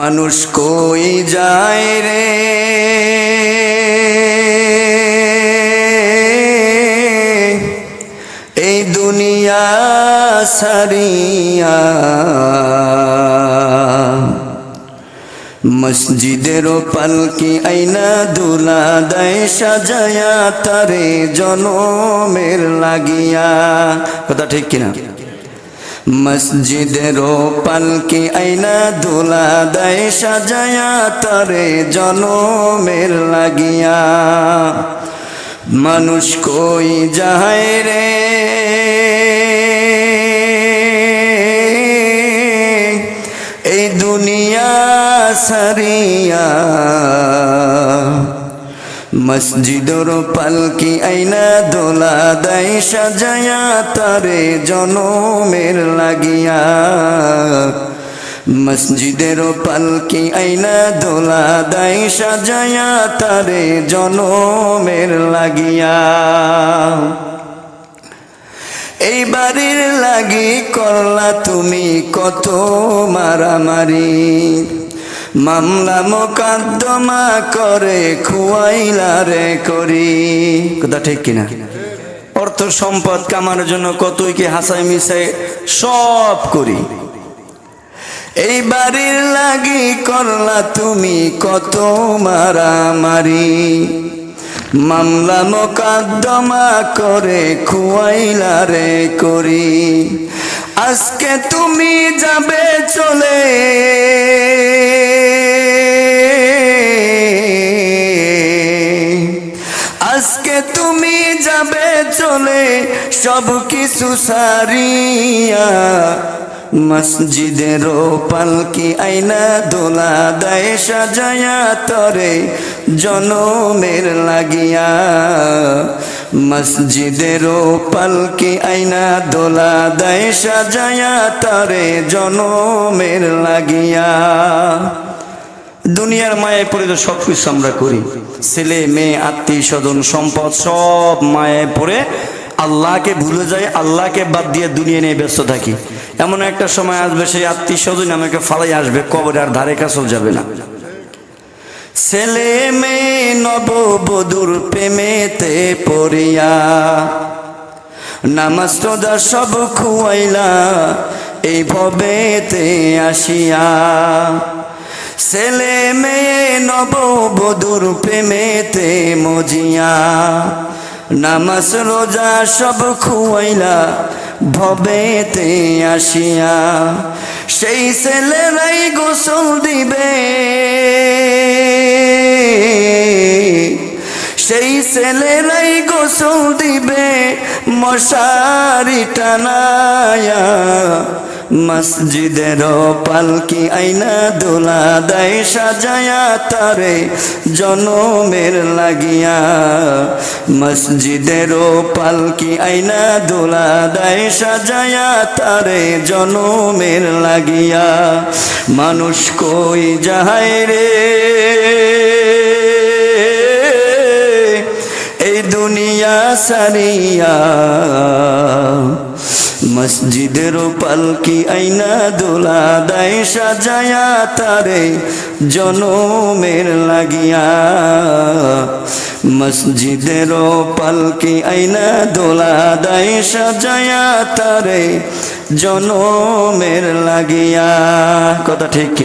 মানুষ কই যায় রে? এই দুনিয়া সারিয়া মসজিদের পালকি আইনা দুলা দেয় সাজায়া, তারে জনমের লাগিয়া। কথা ঠিক কিনা? মসজিদের পালকি আইনা দুলা দেয়, সাজায়া তারে জনমের লাগিয়া। মানুষ কই যায় রে? এই দুনিয়া সারিয়া মসজিদর পালকি আইনা দোলা দেয় সাজায়া, তারে জনমের লাগিয়া। মসজিদের পালকি আইনা দোলা দেয় সাজায়া, তারে জনমের লাগিয়া। এই বাড়ির লাগি করলা তুমি কত মারামারি। মামলা মোকদ্দমা করে খুয়াইলা রে করি। কথা ঠিক কিনা? অর্থ সম্পদ কামানোর জন্য কতই কি হাসাই মিশাই সব করি। এই বাড়ির লাগি করলা তুমি কত মারামারি। মামলা মোকদ্দমা করে খুয়াইলা রে করি। আজকে তুমি যাবে চলে। চলে সব কিছু সারিয়া। মসজিদের পালকি আইনা দোলা দেয়, সাজায়া তরে জনমের লাগিয়া। মসজিদের পালকি আইনা দোলা দেয়, সাজায়া তরে জনমের লাগিয়া। দুনিয়ার মায়ে পড়ে তো সব কিছু আমরা করি। ছেলে, মেয়ে, আত্মীয় স্বজন, সম্পদ, সব মায়ে পড়ে আল্লাহকে ভুলে যায় আল্লাহকে বাদ দিয়ে দুনিয়া নিয়ে ব্যস্ত থাকি। এমন একটা সময় আসবে সেই আত্মীয় স্বজন আমাকে ফালাই আসবে, কবরে আর ধারে কাছেও যাবে না। ছেলে, মেয়ে, নববধূর প্রেমেতে পড়িয়া নামাজ রোজা সব খুয়াইলা, এই ভবেতে আসিয়া ছেলে মেয়ে নববধূর প্রেমেতে মজিয়া। নামাজ, রোজা সব খুয়াইলা ভবেতে আসিয়া। সেই ছেলেরাই গোসল দিবে। সেই ছেলেরাই গোসল দিবে মশারি টানায়া। মসজিদের পালকি আইনা দোলা দেয় সাজায়া তারে জনমের লাগিয়া। মসজিদের পালকি আইনা দোলা দেয় সাজায়া তারে জনমের লাগিয়া। মানুষ কই যাহাই রে? এই দুনিয়া সারিয়া মসজিদের পালকি আইনা দোলা দায় সাজায়া তারে জনমের লাগিয়া মসজিদের পালকি আইনা দোলা দায় সাজায়া তারে জনমের লাগিয়া কথা ঠিক?